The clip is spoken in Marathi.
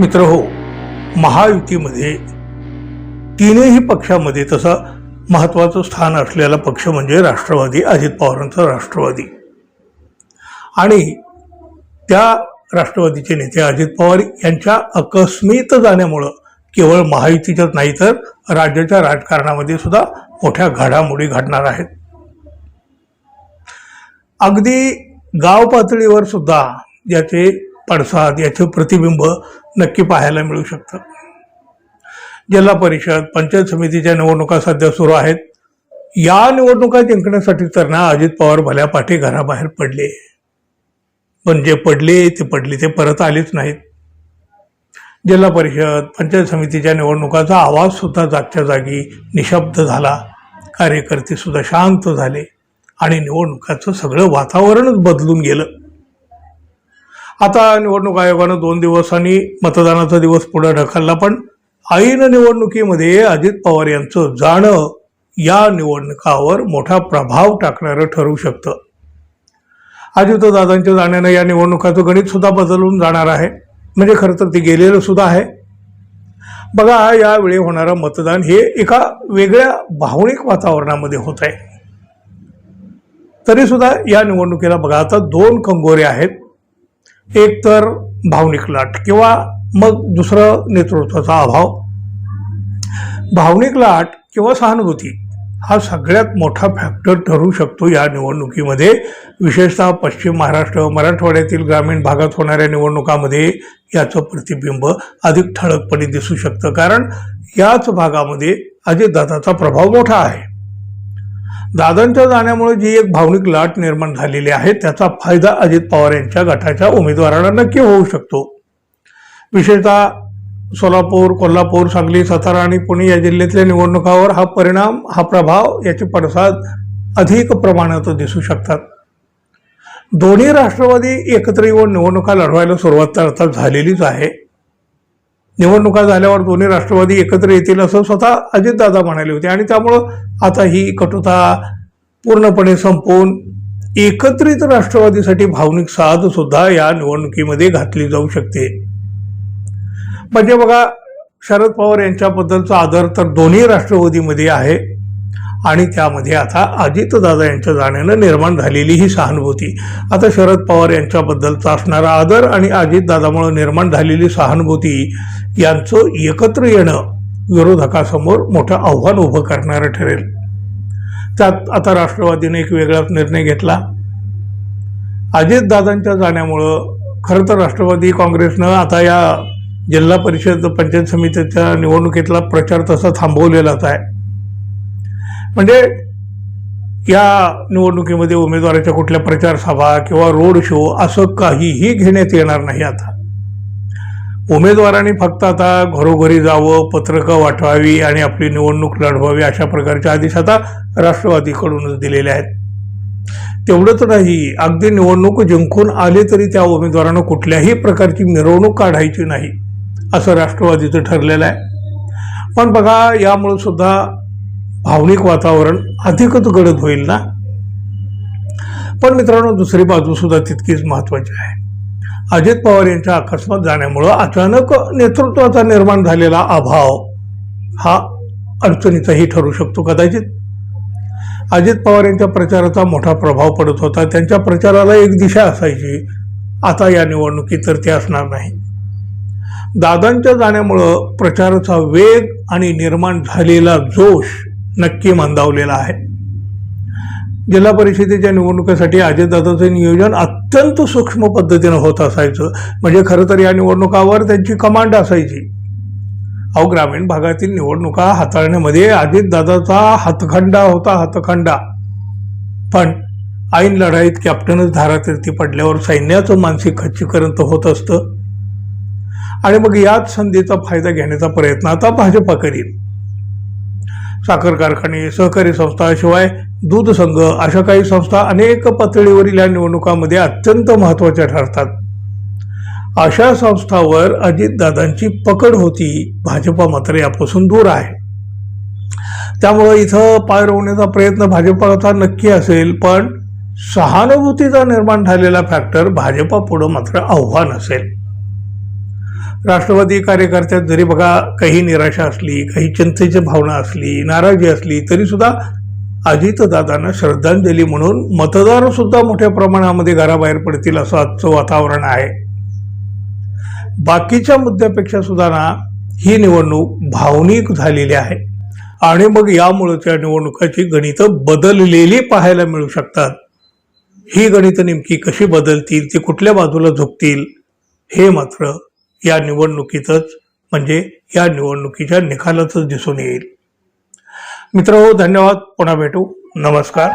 मित्र हो महायुतीमध्ये तीनही पक्षामध्ये तसं महत्त्वाचं स्थान असलेला पक्ष म्हणजे राष्ट्रवादी अजित पवारांचा राष्ट्रवादी. आणि त्या राष्ट्रवादीचे नेते अजित पवार यांच्या अकस्मित जाण्यामुळं केवळ महायुतीच्याच नाही तर राज्याच्या राजकारणामध्ये सुद्धा मोठ्या घडामोडी घडणार आहेत. अगदी गाव पातळीवर सुद्धा याचे पडसाद याचे प्रतिबिंब नक्की पाहायला मिळू शकतं. जिल्हा परिषद पंचायत समितीच्या निवडणुका सध्या सुरू आहेत. या निवडणुका जिंकण्यासाठी तर ना अजित पवार भल्या पाठी घराबाहेर पडले. पण जे पडले ते पडले ते परत आलेच नाहीत. जिल्हा परिषद पंचायत समितीच्या निवडणुकाचा आवाज सुद्धा जागच्या जागी निशब्द झाला. कार्यकर्ते सुद्धा शांत झाले आणि निवडणुकाचं सगळं वातावरणच बदलून गेलं. आता निवडणूक आयोगानं दोन दिवसांनी मतदानाचा दिवस पुढे ढकलला पण ऐन निवडणुकीमध्ये अजित पवार यांचं जाणं या निवडणुकावर मोठा प्रभाव टाकणारं ठरू शकतं. अजितदादांच्या जाण्यानं या निवडणुकाचं गणित सुद्धा बदलून जाणार आहे. म्हणजे खरं तर ते गेलेलं सुद्धा आहे. बघा यावेळी होणारं मतदान हे एका वेगळ्या भावनिक वातावरणामध्ये होत आहे तरी सुद्धा या निवडणुकीला बघा आता दोन कंगोरे आहेत. एक तर भावनिक लाट किंवा मग दुसरं नेतृत्वाचा अभाव. भावनिक लाट किंवा सहानुभूती हा सगळ्यात मोठा फॅक्टर ठरू शकतो या निवडणुकीमध्ये. विशेषतः पश्चिम महाराष्ट्र मराठवाड्यातील ग्रामीण भागात होणाऱ्या निवडणुकामध्ये याचं प्रतिबिंब अधिक ठळकपणे दिसू शकतं. कारण याच भागामध्ये अजितदादाचा प्रभाव मोठा आहे. दादांच्या जाण्यामुळे जी एक भावनिक लाट निर्माण झालेली आहे त्याचा फायदा अजित पवार यांच्या गटाच्या उमेदवारांना नक्की होऊ शकतो. विशेषतः सोलापूर कोल्हापूर सांगली सातारा आणि पुणे या जिल्ह्यातल्या निवडणुकावर हा परिणाम हा प्रभाव याचे पडसाद अधिक प्रमाणात दिसू शकतात. दोन्ही राष्ट्रवादी एकत्र येऊन निवडणुका लढवायला सुरुवात तर आता झालेलीच आहे. निवडणुका झाल्यावर दोन्ही राष्ट्रवादी एकत्र येतील असं स्वतः अजितदादा म्हणाले होते. आणि त्यामुळं आता ही कटुता पूर्णपणे संपवून एकत्रित राष्ट्रवादीसाठी भावनिक साथ सुद्धा या निवडणुकीमध्ये घातली जाऊ शकते. म्हणजे बघा शरद पवार यांच्याबद्दलचा आदर तर दोन्ही राष्ट्रवादीमध्ये आहे. आणि त्यामध्ये आता अजितदादा यांच्या जाण्यानं निर्माण झालेली ही सहानुभूती. आता शरद पवार यांच्याबद्दलचा असणारा आदर आणि अजितदादामुळे निर्माण झालेली सहानुभूती यांचं एकत्र येणं विरोधकासमोर मोठं आव्हान उभं करणारं ठरेल. त्यात आता राष्ट्रवादीने एक वेगळाच निर्णय घेतला. अजितदादांच्या जाण्यामुळं खरं तर राष्ट्रवादी काँग्रेसनं आता या जिल्हा परिषद पंचायत समितीच्या निवडणुकीतला प्रचार तसा थांबवलेलाच आहे. म्हणजे या निवडणुकीमध्ये उमेदवाराच्या कुठल्या प्रचार सभा किंवा रोड शो असं काहीही घेण्यात येणार नाही आता. उमेदवारांनी फक्त आता घरोघरी जावं पत्रकं वाटवावी आणि आपली निवडणूक लढवावी अशा प्रकारचे आदेश आता राष्ट्रवादीकडूनच दिलेले आहेत. तेवढंच नाही अगदी निवडणूक जिंकून आले तरी त्या उमेदवारानं कुठल्याही प्रकारची मिरवणूक काढायची नाही असं राष्ट्रवादीचं ठरलेलं आहे. पण बघा यामुळं सुद्धा भावनिक वातावरण अधिकच गडद होईल ना? पण मित्रांनो दुसरी बाजू सुद्धा तितकीच महत्वाची आहे. अजित पवार यांच्या अकस्मात जाण्यामुळं अचानक नेतृत्वाचा निर्माण झालेला अभाव हा अडचणीचाही ठरू शकतो कदाचित. अजित पवार यांच्या प्रचाराचा मोठा प्रभाव पडत होता. त्यांच्या प्रचाराला एक दिशा असायची. आता या निवडणुकीत तर ते असणार नाही. दादांच्या जाण्यामुळं प्रचाराचा वेग आणि निर्माण झालेला जोश नक्की मंदावलेला आहे. जिल्हा परिषदेच्या निवडणुकीसाठी अजितदादाचं नियोजन अत्यंत सूक्ष्म पद्धतीनं होत असायचं. म्हणजे खरं तर या निवडणुकावर त्यांची कमांड असायची. अहो ग्रामीण भागातील निवडणुका हाताळण्यामध्ये अजितदादाचा हातखंडा होता हातखंडा. पण ऐन लढाईत कॅप्टनच धारातीर्थी पडल्यावर सैन्याचं मानसिक खच्चीकरण तर होत असतं. आणि मग याच संधीचा फायदा घेण्याचा प्रयत्न आता भाजपा करील साखर कारखाने सहकारी संस्था शिवाय दूध संघ अशा काही संस्था अनेक पातळीवरील या निवडणुकामध्ये अत्यंत महत्त्वाच्या ठरतात. अशा संस्थावर अजितदादांची पकड होती भाजपा मात्र यापासून दूर आहे. त्यामुळं इथं पाय रोवण्याचा प्रयत्न भाजपाचा नक्की असेल पण सहानुभूतीचा निर्माण झालेला फॅक्टर भाजपा पुढं मात्र आव्हान असेल. राष्ट्रवादी कार्यकर्त्यात जरी बघा काही निराशा असली काही चिंतेची भावना असली नाराजी असली तरी सुद्धा अजितदादांना श्रद्धांजली म्हणून मतदार सुद्धा मोठ्या प्रमाणामध्ये घराबाहेर पडतील असं आजचं वातावरण आहे. बाकीच्या मुद्द्यापेक्षा सुद्धा ना ही निवडणूक भावनिक झालेली आहे. आणि मग यामुळे त्या निवडणुकाची गणितं बदललेली पाहायला मिळू शकतात. ही गणितं नेमकी कशी बदलतील ती कुठल्या बाजूला झुकतील हे मात्र या निवडणुकीतच म्हणजे या निवडणुकीच्या निकालातच दिसून येईल. मित्र धन्यवाद. पुन्हा भेटू. नमस्कार.